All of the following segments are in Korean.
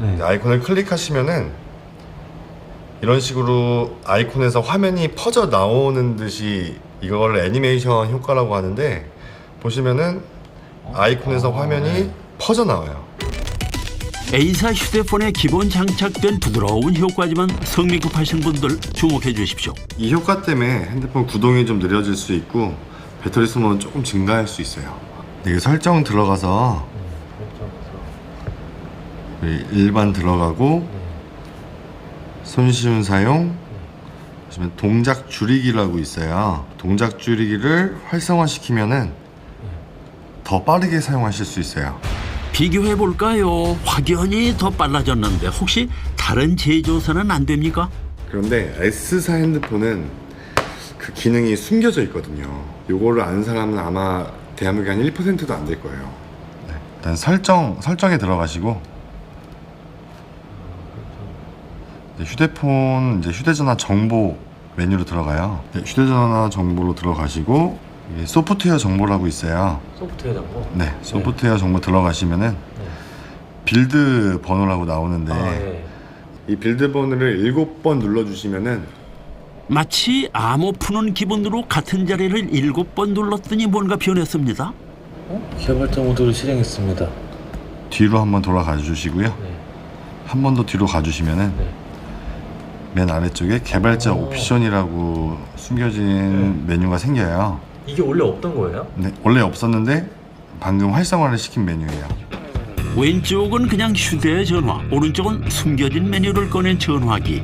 네. 아이콘을 클릭하시면은 이런 식으로 아이콘에서 화면이 퍼져 나오는 듯이 이걸 애니메이션 효과라고 하는데 보시면은 아이콘에서 화면이 퍼져 나와요. A사 휴대폰에 기본 장착된 부드러운 효과지만 성미 급하신 분들 주목해 주십시오. 이 효과 때문에 핸드폰 구동이 좀 느려질 수 있고 배터리 소모는 조금 증가할 수 있어요. 이게 설정 들어가서 이 일반 들어가고 손쉬운 사용 보시면 동작 줄이기라고 있어요. 동작 줄이기를 활성화시키면은 더 빠르게 사용하실 수 있어요. 비교해 볼까요? 확연히 더 빨라졌는데 혹시 다른 제조사는 안 됩니까? 그런데 S사 핸드폰은 그 기능이 숨겨져 있거든요. 요거를 아는 사람은 아마 대한민국에 한 1%도 안 될 거예요. 일단 설정 설정에 들어가시고 이제 휴대폰 이제 휴대전화 정보 메뉴로 들어가요. 네, 휴대전화 정보로 들어가시고 이게 소프트웨어 정보라고 있어요. 소프트웨어 정보. 네, 소프트웨어 정보 들어가시면은 빌드 번호라고 나오는데 아, 예. 이 빌드 번호를 7번 눌러주시면은 마치 암호 푸는 기분으로 같은 자리를 일곱 번 눌렀더니 뭔가 변했습니다. 어? 개발자 모드를 실행했습니다. 뒤로 한번 돌아가 주시고요. 네. 한 번 더 뒤로 가주시면은 네. 맨 아래쪽에 개발자 오. 옵션이라고 숨겨진 메뉴가 생겨요. 이게 원래 없던 거예요? 네, 원래 없었는데 방금 활성화를 시킨 메뉴예요. 왼쪽은 그냥 휴대전화, 오른쪽은 숨겨진 메뉴를 꺼낸 전화기.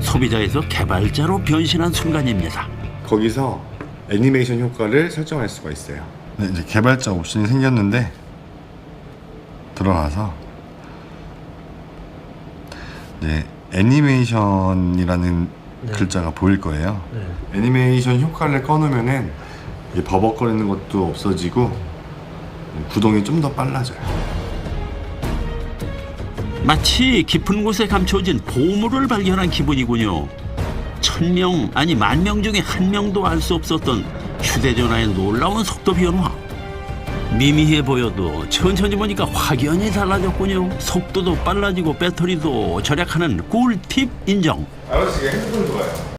소비자에서 개발자로 변신한 순간입니다. 거기서 애니메이션 효과를 설정할 수가 있어요. 네, 이제 개발자 옵션이 생겼는데 들어가서 네, 애니메이션이라는 네. 글자가 보일 거예요. 네. 애니메이션 효과를 꺼놓으면은 이 버벅거리는 것도 없어지고 구동이 좀 더 빨라져요. 마치 깊은 곳에 감춰진 보물을 발견한 기분이군요. 천 명 아니 만 명 중에 한 명도 알 수 없었던 휴대전화의 놀라운 속도 변화. 미미해 보여도 천천히 보니까 확연히 달라졌군요. 속도도 빨라지고 배터리도 절약하는 꿀팁 인정. 아저씨 핸드폰 좋아요.